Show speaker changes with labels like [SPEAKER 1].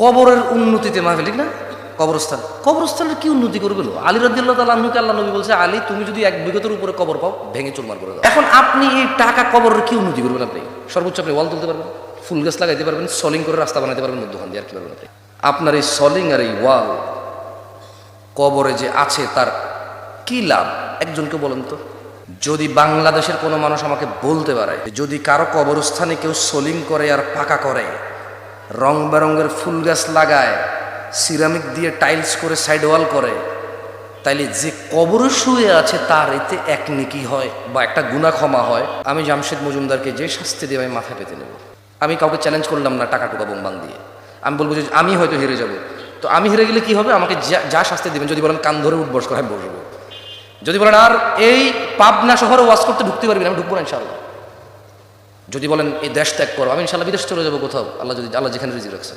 [SPEAKER 1] কবরের উন্নতিতে মাহফিল, ঠিক না? কবরস্থান। কবরস্থানের কি উন্নতি করবে? আলী রাদিল্লাহ তালা আহ্নুকে আল্লাহ নবী বলছে, আলী, তুমি যদি এক বিগতের উপরে কবর পাও, ভেঙে চুরমার করে দাও। এখন আপনি এই টাকা কবরের কি উন্নতি করবেন আপনি? সর্বোচ্চ আপনি ওয়াল তুলতে পারবেন, ফুল গাছ লাগাইতে পারবেন, সলিং করে রাস্তা বানাইতে পারবেন মধ্যখান দিয়ে আর কি পারবেন আপনি? আপনার এই সলিং আর এই ওয়াল কবরে যে আছে, তার কি লাভ? একজনকে বলেন তো। যদি বাংলাদেশের কোনো মানুষ আমাকে বলতে পারে, যদি কারও কবরস্থানে কেউ সলিং করে আর পাকা করে রং বেরঙের ফুল গাছ লাগায়, সিরামিক দিয়ে টাইলস করে সাইড ওয়াল করে, তাইলে যে কবরে শুয়ে আছে তার এতে এক নেকি হয় বা একটা গুণা ক্ষমা হয়। আমি জামশেদ মজুমদারকে যে শাস্তি দিয়ে আমি মাথায় পেতে নেব। আমি কাউকে চ্যালেঞ্জ করলাম না টাকা টুকা বোমবান দিয়ে। আমি বলব যে আমি হয়তো হেরে যাব। তো আমি হেরে গেলে কি হবে? আমাকে যা- শাস্তি দেবেন, যদি বলেন কান ধরে উঠবস করে, আমি বসবো। যদি বলেন, আর এই পাবনা শহরে ওয়াশ করতে ঢুকতে পারবি না, আমি ঢুকবো না ইনশাল্লাহ যদি বলেন, এই দেশ ত্যাগ করো, আমি ইনশাল্লাহ বিদেশ চলে যাব কোথাও। আল্লাহ যদি আল্লাহ যেখানে রিজি রাখছে।